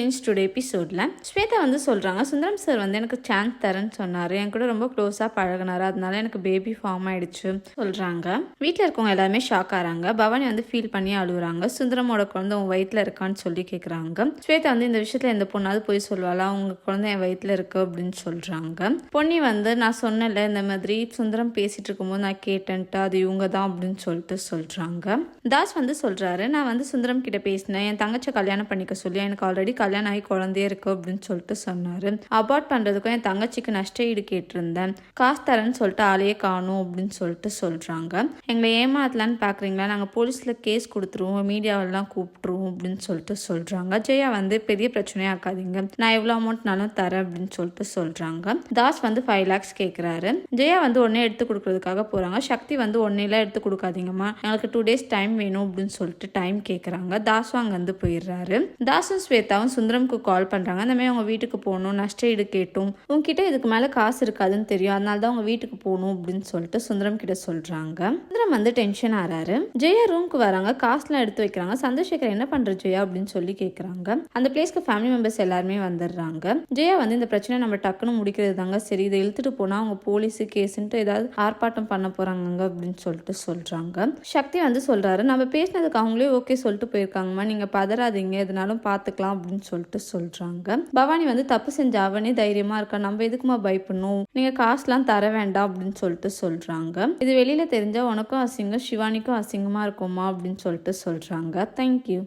Friends today எபிசோடில் ஸ்வேதா வந்து சொல்கிறாங்க சுந்தரம் சார் வந்து எனக்கு சான்ஸ் தரேன்னு சொன்னார். என் கூட ரொம்ப க்ளோஸாக பழகினார். அதனால எனக்கு பேபி ஃபார்ம் ஆயிடுச்சு சொல்கிறாங்க வீட்டில் இருக்கவங்க எல்லாருமே ஷாக் ஆகிறாங்க பவானி வந்து ஃபீல் பண்ணி அழுகுறாங்க. சுந்தரமோட குழந்தை உன் வயிற்றில் இருக்கான்னு சொல்லி கேட்குறாங்க ஸ்வேதா வந்து இந்த விஷயத்தில் எந்த பொண்ணாவது போய் சொல்வாளா உங்க குழந்தை என் வயிற்றில் இருக்கு அப்படின்னு சொல்கிறாங்க பொன்னி வந்து நான் சொன்னல இந்த மாதிரி சுந்தரம் பேசிகிட்டு இருக்கும்போது நான் கேட்டேன்ட்டு அது இவங்க தான் அப்படின்னு சொல்லிட்டு சொல்கிறாங்க தாஸ் வந்து சொல்கிறாரு நான் வந்து சுந்தரம் கிட்ட பேசினேன். என் தங்கச்சி கல்யாணம் பண்ணிக்க சொல்லி எனக்கு ஆல்ரெடி கல்யாணம் ஆகி குழந்தையே இருக்கு அப்படின்னு சொல்லிட்டு சொன்னார். அபார்ட் பண்ணுறதுக்கும் என் தங்கச்சிக்கு நஷ்ட ஈடு கேட்டிருந்தேன். காசு தரேன்னு சொல்லிட்டு ஆளையே காணும் அப்படின்னு சொல்லிட்டு சொல்கிறாங்க எங்களை ஏமாத்தலான்னு பார்க்குறீங்களா நாங்கள் போலீஸில் கேஸ் கொடுத்துருவோம் மீடியாவெல்லாம் கூப்பிட்ருவோம் அப்படின்னு சொல்லிட்டு சொல்கிறாங்க ஜெயா வந்து பெரிய பிரச்சனையே ஆக்காதீங்க நான் எவ்வளோ அமௌண்ட்னாலும் தரேன் அப்படின்னு சொல்லிட்டு சொல்கிறாங்க தாஸ் வந்து ஃபைவ் லேக்ஸ் கேட்குறாரு ஜெயா வந்து ஒன்றே எடுத்து கொடுக்கறதுக்காக போகிறாங்க சக்தி வந்து ஒன்னையெல்லாம் எடுத்து கொடுக்காதீங்கம்மா. எங்களுக்கு டூ டேஸ் டைம் வேணும் அப்படின்னு சொல்லிட்டு டைம் கேட்குறாங்க தாஸும் அங்கேருந்து போயிடுறாரு. தாஸும் ஸ்வேதாவும் சுந்தரம்க்கு கால் பண்ணுறாங்க அந்த மாதிரி அவங்க வீட்டுக்கு போகணும். நஷ்ட ஈடு கேட்டும். உங்ககிட்ட இதுக்கு மேலே காசு இருக்காதுன்னு தெரியும். அதனால தான் அவங்க வீட்டுக்கு போகணும் அப்படின்னு சொல்லிட்டு சுந்தரம் கிட்ட சொல்கிறாங்க சுந்தரம் வந்து டென்ஷன் ஆறாரு. ஜெயா ரூம்க்கு வராங்க. காசுலாம் எடுத்து வைக்கிறாங்க. சந்திரசேகர் என்ன பண்ணுற ஜெயா அப்படின்னு சொல்லி கேட்குறாங்க அந்த பிளேஸ்க்கு ஃபேமிலி மெம்பர்ஸ் எல்லாருமே வந்துடுறாங்க. ஜெயா வந்து இந்த பிரச்சனை நம்ம டக்குன்னு முடிக்கிறது தாங்க. சரி இதை இழுத்துட்டு போனால் அவங்க போலீஸு கேஸுன்ட்டு ஏதாவது ஆர்ப்பாட்டம் பண்ண போகிறாங்க அப்படின்னு சொல்லிட்டு சொல்கிறாங்க சக்தி வந்து சொல்கிறாரு நம்ம பேசினதுக்கு அவங்களே ஓகே சொல்லிட்டு போயிருக்காங்கம்மா. நீங்கள் பதறாதீங்க. எதுனாலும் பார்த்துக்கலாம் அப்படின்னு சொல்லிட்டு சொல்கிறாங்க பவானி வந்து தப்பு செஞ்ச அவனே தைரியமாக இருக்கா? நம்ம எதுக்குமா பயப்படணும்? நீங்கள் காசுலாம் தர வேண்டாம் அப்படின்னு சொல்லிட்டு சொல்கிறாங்க இது வெளியில் தெரிஞ்சால் உனக்கும் அசிங்கம் சிவானிக்கும் அசிங்கமாக இருக்குமா அப்படின்னு சொல்லிட்டு சொல்கிறாங்க தேங்க்யூ